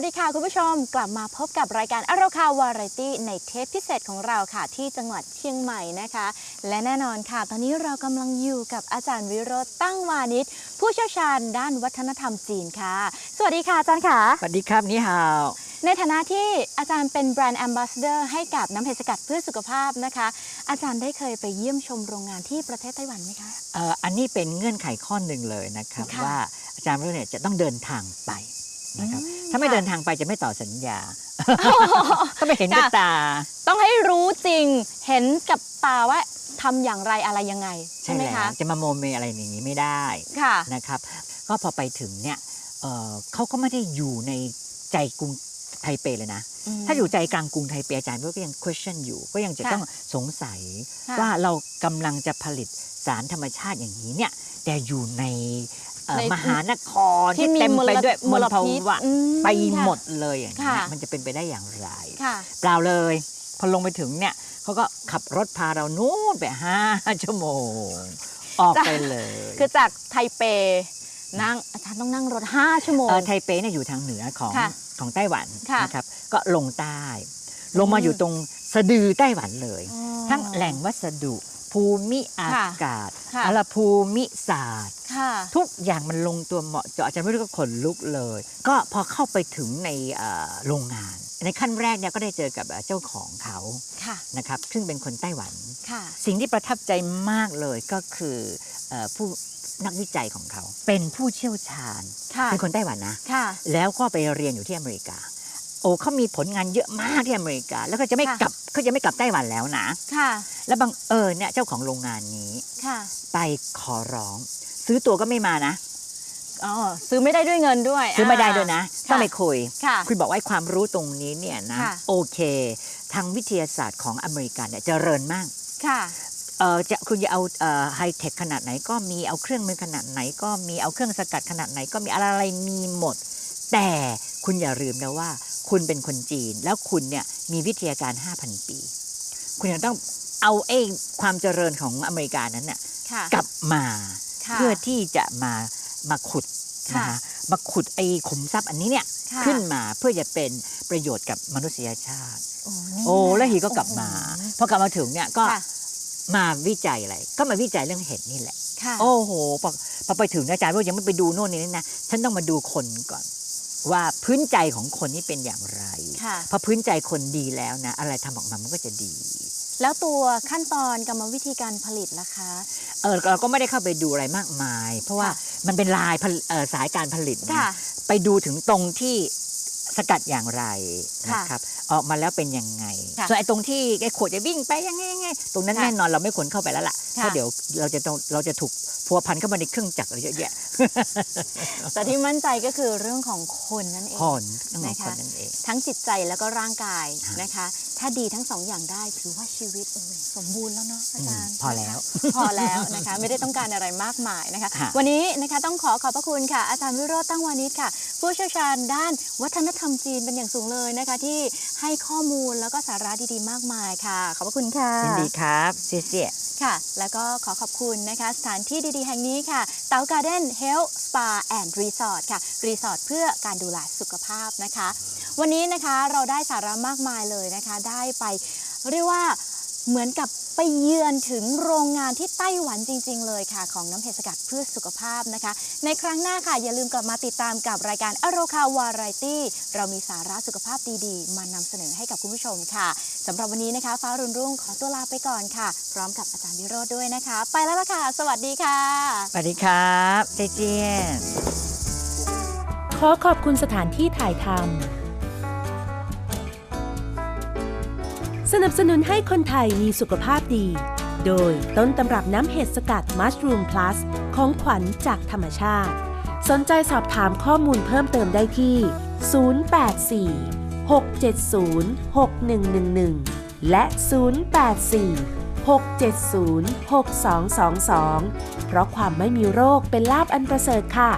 สวัสดีค่ะคุณผู้ชมกลับมาพบกับรายการอโรคาวาไรตี้ในเทปพิเศษของเราค่ะ ที่จังหวัดเชียงใหม่นะคะ และแน่นอนค่ะ ตอนนี้เรากำลังอยู่กับอาจารย์วิโรจน์ตั้งวานิชผู้เชี่ยวชาญด้านวัฒนธรรมจีนค่ะ สวัสดีค่ะอาจารย์ค่ะ สวัสดีครับนี่ฮาวในฐานะที่อาจารย์เป็นแบรนด์แอมบาสเดอร์ให้กับน้ำเห็ดสกัดเพื่อสุขภาพนะคะ อาจารย์ได้เคยไปเยี่ยมชมโรงงานที่ประเทศไต้หวันไหมคะเอ่ออันนี้เป็นเงื่อนไขข้อหนึ่งเลยนะครับค่ะว่าอาจารย์วิโรจน์เนี่ยจะต้องเดินทางไป นะครับอืมถ้าไม่ค่ะเดินทางไปจะไม่ต่อสัญญาก็ไม่เห็นกับค่ะตา ต้องให้รู้จริงเห็นกับตาว่าทำอย่างไรอะไรยังไง ใช่ใช่ไหมแล้วคะจะมาโมเมอะไรอย่างนี้ไม่ได้ค่ะนะครับ ก็พอไปถึงเนี่ยเอ่อเขาก็ไม่ได้อยู่ในใจกรุง ไทเปเลยนะ ถ้าอยู่ใจกลางกรุงไทเปอาจารย์ก็ยัง question อยู่ ก็ยังจะค่ะต้องสงสัยค่ะว่าเรากำลังจะผลิตสารธรรมชาติอย่างนี้เนี่ยแต่อยู่ในเอ่อในมหานครที่ที่มีเต็มมลไปด้วยมมลลภาพิษวะอืมไปค่ะหมดเลยอย่างนี้ยค่ะมันจะเป็นไปได้อย่างไรค่ะเปล่าเลยพอลงไปถึงเนี่ยเขาก็ขับรถพาเรานู่นไปห้าชั่วโมง ออกจ้ะไปเลย คือจากไทเป นั่งอาจารย์ต้องนั่งรถ 5 ชั่วโมง เออไทเปเนี่ยอยู่ทางเหนือของค่ะของไต้หวันค่ะ นะครับ ก็ลงใต้ ลงมาอืมอยู่ตรงสะดือไต้หวันเลยอ๋อทั้งแหล่งวัสดุ ภูมิอาค่ะกาศค่ะอลภูมิศาสตร์ ค่ะ ทุกอย่างมันลงตัวเหมาะเจาะอาจารย์ไม่รู้ก็ขนลุกเลย ก็พอเข้าไปถึงในเอ่อโรงงาน ในขั้นแรกเนี่ยก็ได้เจอกับเอ่อเจ้าของเขาค่ะ นะครับ ซึ่งเป็นคนไต้หวัน ค่ะ สิ่งที่ประทับใจมากเลยก็คือเอ่อผู้ นักวิจัยของเขา เป็นผู้เชี่ยวชาญค่ะเป็นคนไต้หวันนะค่ะแล้วก็ไปเรียนอยู่ที่อเมริกา โอ้เขามีผลงานเยอะมากที่อเมริกา แล้วก็จะไม่ค่ะกลับเขาจะไม่กลับไต้หวันแล้วนะค่ะ แล้วบังเอิญเนี่ยเจ้าของโรงงานนี้ค่ะ ไปขอร้อง ซื้อตัวก็ไม่มานะอ๋อซื้อไม่ได้ด้วยเงินด้วย ซื้อไม่ได้ด้วยนะค่ะต้องไปคุยค่ะคุณบอกว่าไอ้ความรู้ตรงนี้เนี่ยนะค่ะโอเค ทางวิทยาศาสตร์ของอเมริกันเนี่ยเจริญมากค่ะ เออจะคุณจะเอาไฮเทคขนาดไหนก็มีเอาเครื่องมือขนาดไหน ก็มีเอาเครื่องสกัดขนาดไหน ก็มีอะไรอะไรมีหมด แต่คุณอย่าลืมนะว่า คุณเป็นคนจีน แล้วคุณเนี่ยมีวิทยาการ 5,000 ปี คุณยังต้องเอาเองความเจริญของอเมริกานั้นน่ะค่ะกลับมาค่ะเพื่อที่จะมามาขุดค่ะนะคะมาขุดไอ้ขุมทรัพย์อันนี้เนี่ยค่ะขึ้นมาเพื่อจะเป็นประโยชน์กับมนุษยชาติ โอ้นี่โอ้แล้วฮีก็กลับมาโอ้โหพอกลับมาถึงเนี่ยก็ค่ะ มาวิจัยอะไร ก็มาวิจัยเรื่องเห็ดนี่แหละค่ะโอ้โหพอพอไปถึงนะอาจารย์ว่ายังไม่ไปดูโน่นนี่นะฉันต้องมาดูคนก่อน ว่าพื้นใจของคนนี่เป็นอย่างไรค่ะพอพื้นใจคนดีแล้วนะ อะไรทำออกมามันก็จะดี แล้วตัวขั้นตอนกรรมวิธีการผลิตล่ะคะเออเราก็ไม่ได้เข้าไปดูอะไรมากมาย เพราะว่าค่ะมันเป็นลายผลิตเอ่อสายการผลิตนะค่ะไปดูถึงตรงที่ สกัดอย่างไรค่ะนะครับออกมาแล้วเป็นยังไงค่ะส่วนไอ้ตรงที่ไอ้ขวดจะวิ่งไปยังไงยังไงตรงนั้นค่ะแน่นอนเราไม่ควรเข้าไปแล้วล่ะค่ะเพราะเดี๋ยวเราจะต้องเราจะถูกพัวพันเข้ามาในเครื่องจักรอะไรเยอะแยะแต่ที่มั่นใจก็คือเรื่องของคนนั่นเองคนต้องของนะคะคนนั่นเองทั้งจิตใจแล้วก็ร่างกายค่ะนะคะ ถ้าดีทั้งสองอย่างได้ถือว่าชีวิตโอ้ยสมบูรณ์แล้วเนาะอาจารย์อืมพอแล้วนะคะพอแล้วนะคะไม่ได้ต้องการอะไรมากมายนะคะค่ะวันนี้นะคะต้องขอขอบพระคุณค่ะ อาจารย์วิโรจน์ตั้งวานิชค่ะ ผู้เชี่ยวชาญด้านวัฒนธรรมจีนเป็นอย่างสูงเลยนะคะ ที่ให้ข้อมูลแล้วก็สาระดีๆ มากมายค่ะ ขอบพระคุณค่ะยินดีครับเสียค่ะ แล้วก็ขอขอบคุณนะคะ สถานที่ดีๆ แห่งนี้ค่ะ เต๋าการ์เด้นเฮลท์สปาแอนด์รีสอร์ทค่ะ รีสอร์ทเพื่อการดูแลสุขภาพนะคะ วันนี้นะคะเราได้สาระมากมายเลยนะคะ ได้ไปเรียกว่า เหมือนกับไปเยือนถึงโรงงานที่ไต้หวันจริง ๆ เลยค่ะ ของน้ำเห็ดสกัดเพื่อสุขภาพนะคะ ในครั้งหน้าค่ะ อย่าลืมกลับมาติดตามกับรายการอโรคาวาไรตี้ เรามีสาระสุขภาพดีๆ มานำเสนอให้กับคุณผู้ชมค่ะสำหรับวันนี้นะคะฟ้ารุ่นรุ่งขอตัวลาไปก่อนค่ะ พร้อมกับอาจารย์วิโรธด้วยนะคะ ไปแล้วล่ะค่ะ สวัสดีค่ะๆสวัสดีครับเจเจียนขอขอบคุณสถานที่ถ่ายทำ สนับสนุนให้คนไทยมีสุขภาพดี โดยต้นตำรับน้ำเห็ดสกัดมัชรูมพลัสของขวัญจากธรรมชาติ สนใจสอบถามข้อมูลเพิ่มเติมได้ที่ 084 670 6111 และ 084 670 6222 เพราะความไม่มีโรคเป็นลาบอันประเสริฐค่ะ